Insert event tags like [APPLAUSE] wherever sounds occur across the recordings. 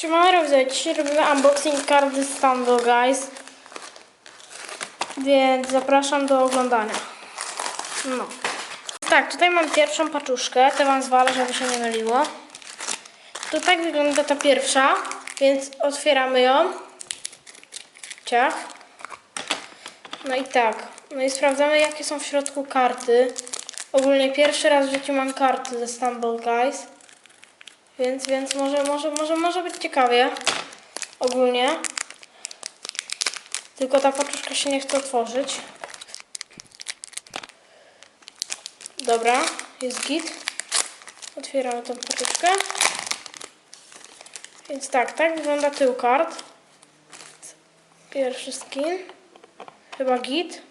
Siemano, dzisiaj robimy unboxing karty Stando, guys. Więc zapraszam do oglądania. No. Tak, tutaj mam pierwszą paczuszkę. Te wam zwalę, żeby się nie myliło. Tu tak wygląda ta pierwsza, więc otwieramy ją. Ciach. No i tak. No i sprawdzamy, jakie są w środku karty. Ogólnie pierwszy raz w życiu mam karty ze Stumble Guys. Więc, więc może, może, może, może być ciekawie. Ogólnie. Tylko ta paczuszka się nie chce otworzyć. Dobra, jest git. Otwieramy tą paczuszkę. Więc tak, tak wygląda tył kart. Pierwszy skin. Chyba git.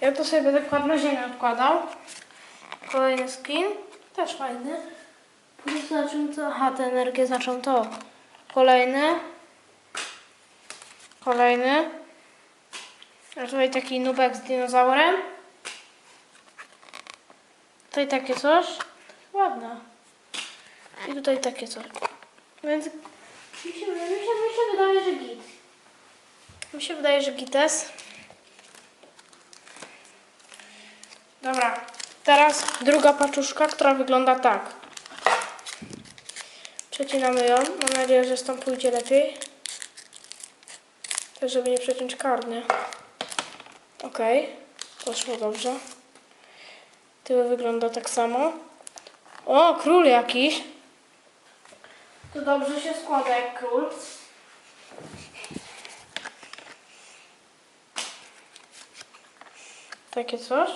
Ja to sobie będę kładł na ziemię odkładał. Kolejny skin. Też fajny. Znaczą to. Aha, te energie znaczą to. Kolejny. Kolejny. A tutaj taki nubek z dinozaurem. Tutaj takie coś. Ładne. I tutaj takie coś. Więc mi się, mi się, mi się wydaje, że git. Mi się wydaje, że gites. Dobra. Teraz druga paczuszka, która wygląda tak. Przecinamy ją. Mam nadzieję, że z tą pójdzie lepiej. Też, żeby nie przeciąć karny. Okej. Poszło dobrze. Tyły wygląda tak samo. O, król jakiś. To dobrze się składa jak król. Takie coś.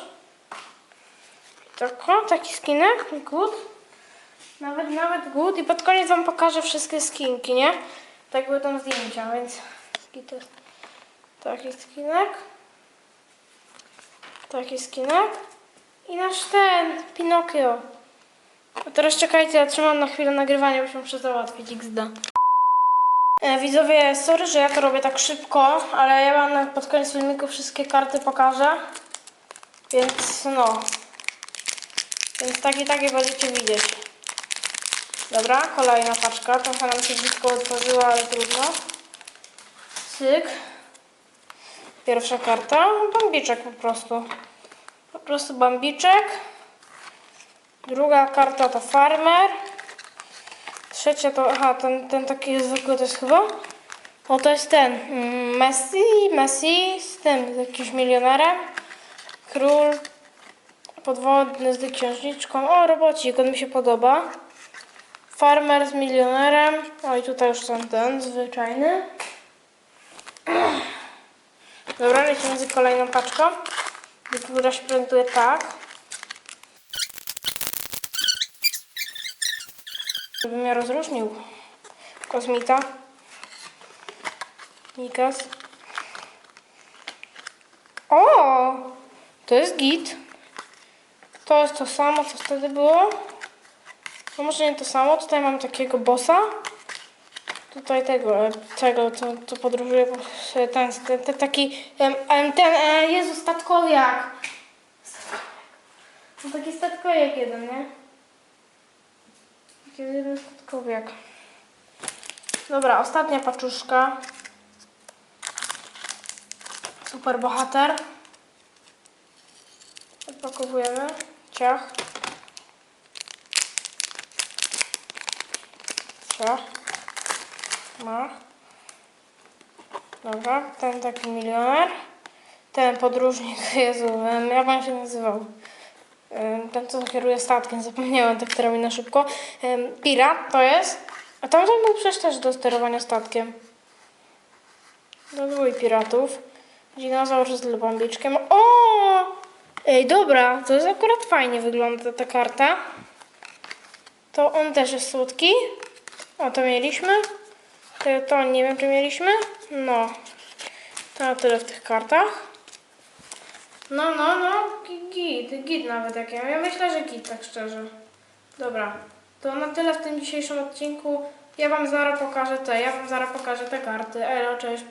Tak, o, taki skinek. Good. Nawet, nawet good. I pod koniec wam pokażę wszystkie skinki, nie? Tak były tam zdjęcia, więc taki skinek. Taki skinek. I nasz ten, Pinokio. A teraz czekajcie, ja trzymam na chwilę nagrywania, się muszę załatwić XD. E, widzowie, sorry, że ja to robię tak szybko, ale ja wam pod koniec filmiku wszystkie karty pokażę. Więc no. Więc takie, takie będziecie widzieć. Dobra, kolejna paczka. Trochę nam się brzydko otworzyła, ale trudno. Syk. Pierwsza karta. Bambiczek po prostu. Po prostu bambiczek. Druga karta to farmer. Trzecia to, aha, ten, ten taki zwykły to jest chyba. O, to jest ten. mm, Messi, Messi z tym, z jakimś milionerem. Król podwodny z księżniczką. O, robocik, on mi się podoba. Farmer z milionerem. O i tutaj już ten, ten zwyczajny. Dobra, lecimy z kolejną paczką, która się prezentuje tak. Bym mnie rozróżnił. Kosmita. Mikas. O! To jest git. To jest to samo, co wtedy było. No może nie to samo. Tutaj mam takiego bossa. Tutaj tego, e, tego, co, co podróżuje, po- ten, ten, ten taki, ten, e, Jezu, statkowiak. Statkowiak. No taki statkowiak jeden, nie? Taki jeden statkowiak. Dobra, ostatnia paczuszka. Super bohater. Odpakowujemy. Ciach. Ciach. Mach. Dobra, ten taki milioner. Ten podróżnik, [LAUGHS] Jezu, jak on się nazywał? Ten, co kieruje statkiem, [LAUGHS] zapomniałem, tak teraz na szybko. Pirat to jest. A tamten był przecież też do sterowania statkiem. Do dwój piratów. Dinozaur z bambiczkiem. O! Ej, dobra, to jest akurat fajnie wygląda ta karta. To on też jest słodki. O, to mieliśmy. To, to nie wiem, czy mieliśmy. No. To na tyle w tych kartach. No, no, no. gi- Git, git nawet jak ja. Ja myślę, że git, tak szczerze. Dobra. To na tyle w tym dzisiejszym odcinku. Ja wam zaraz pokażę te, ja wam zaraz pokażę te karty. Elo, cześć.